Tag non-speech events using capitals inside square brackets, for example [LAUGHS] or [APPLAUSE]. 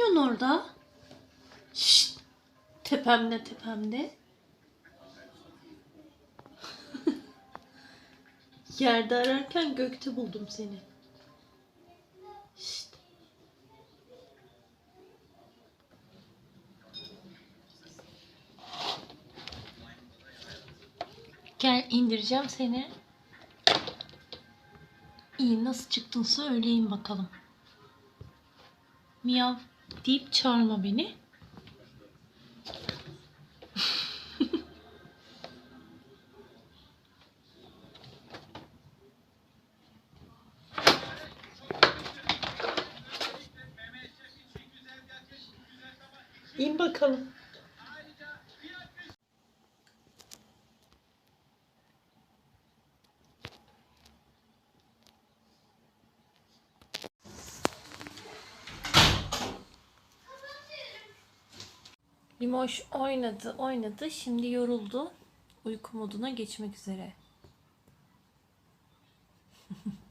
yapıyorsun orada? Şşt. Tepemde tepemde. [LAUGHS] Yerde ararken gökte buldum seni. Şşt. Gel indireceğim seni. İyi nasıl çıktın söyleyin bakalım. Miyav deyip çağırma beni. İn bakalım. Limoş oynadı, oynadı. Şimdi yoruldu. Uyku moduna geçmek üzere. [LAUGHS]